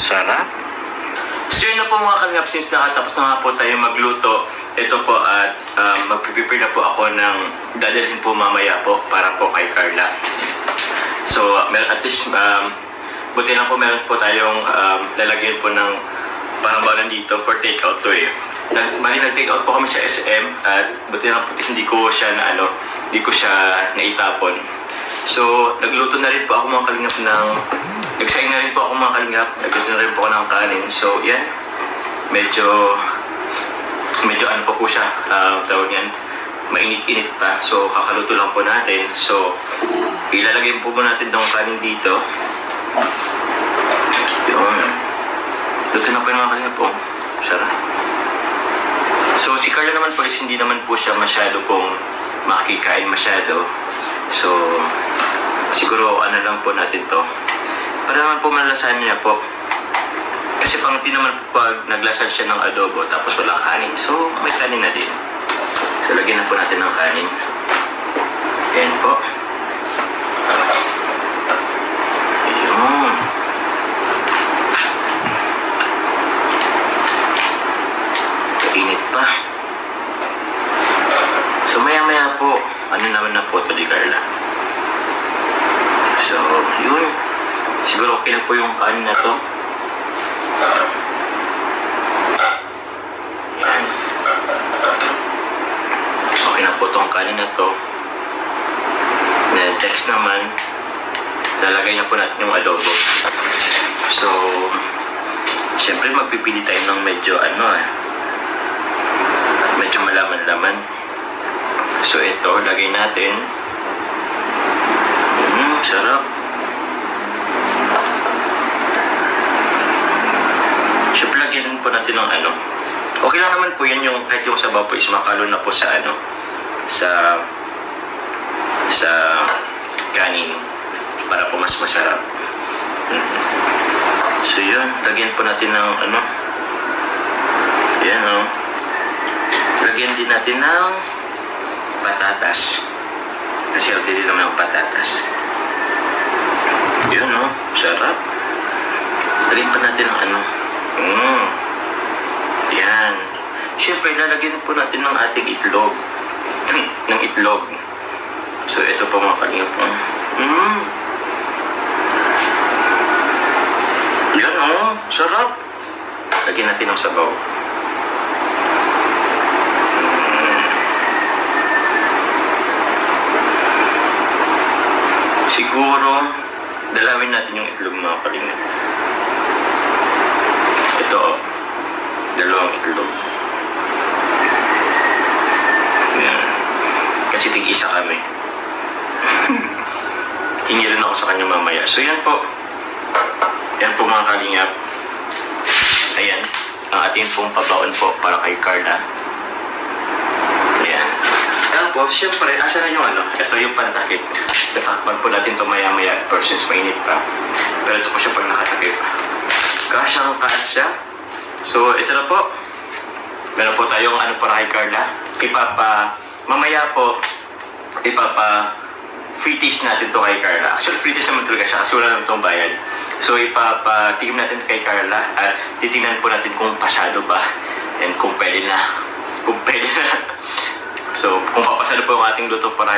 Sarap. So yun na po mga kalingap, since nakatapos na nga po tayo magluto, ito po at um, magpiprepare na po ako ng dadalhin po mamaya po para po kay Carla. So at least um, buti lang po meron po tayong um, lalagyan po ng parang balan dito for take out to eh. Nag, bali nag-take out po kami sa SM at buti lang po hindi ko siya na ano, hindi ko siya naitapon. So, nagluto na rin po ako mga kalingap ng... Nagsaing na rin po ako mga kalingap. Nagluto na rin po ako ng kanin. So, yan. Medyo... Medyo ano pa po siya. Uh, tawag yan. Mainit-init pa. So, kakaluto lang po natin. So, ilalagay po po natin ng kanin dito. Yun. Luto na po yung mga kalingap po. Sarap. So, si Carla naman po is hindi naman po siya masyado pong makikain masyado. So, siguro ano lang po natin to. Para naman po malalasahan niya po. Kasi pang di naman po pag naglasad siya ng adobo tapos wala kanin. So, may kanin na din. So, lagyan na po natin ng kanin. Ayan po. Ayun. Init pa. So maya maya po, ano naman na po ito di Carla. So, yun. Siguro okay na po yung kanin na to. Yan. Okay na po itong kanin na to. Then next naman, lalagay na po natin yung adobo. So, syempre magpipili tayo ng medyo ano eh, medyo malaman-laman. So ito, lagay natin. Mmm, sarap. Siyempre, lagyan din po natin ng ano. Okay lang naman po yan yung kahit yung sabaw po is makalo na po sa ano, sa sa kanin para po mas masarap. Mhm. So yun, lagyan po natin ng ano. Yan o. Lagyan din natin ng patatas. Kasi healthy din naman ang patatas. Yun o, sarap. Lagyan pa natin ng ano. Mm. Siyempre, lalagyan po natin ng ating itlog. ng itlog. So, ito po mga kalingap po. Mm. Yan o, sarap. Lagyan natin ng sabaw. Siguro, dalawin natin yung itlog mga kalingap. Ito, oh. dalawang itlog. Yan. Kasi tig-isa kami. Hingi ako sa kanya mamaya. So yan po. Yan po mga kalingap. Ayan. Ang ating pong pabaon po para kay Carla. Ayan. Tapos, syempre, asa na yung ano? Ito yung pantakip. Tatakpan po natin ito maya-maya versus mainit pa. Pero ito po siya pag nakatakip. Kasyang kasya. So, ito na po. Meron po tayong ano para kay Carla. Ipapa, mamaya po, ipapa free taste natin to kay Carla. Actually, free taste naman talaga siya kasi wala naman itong bayad. So, ipapatikim natin kay Carla at titingnan po natin kung pasado ba and kung pwede na. Kung pwede na. So, kung papasado po ang ating luto para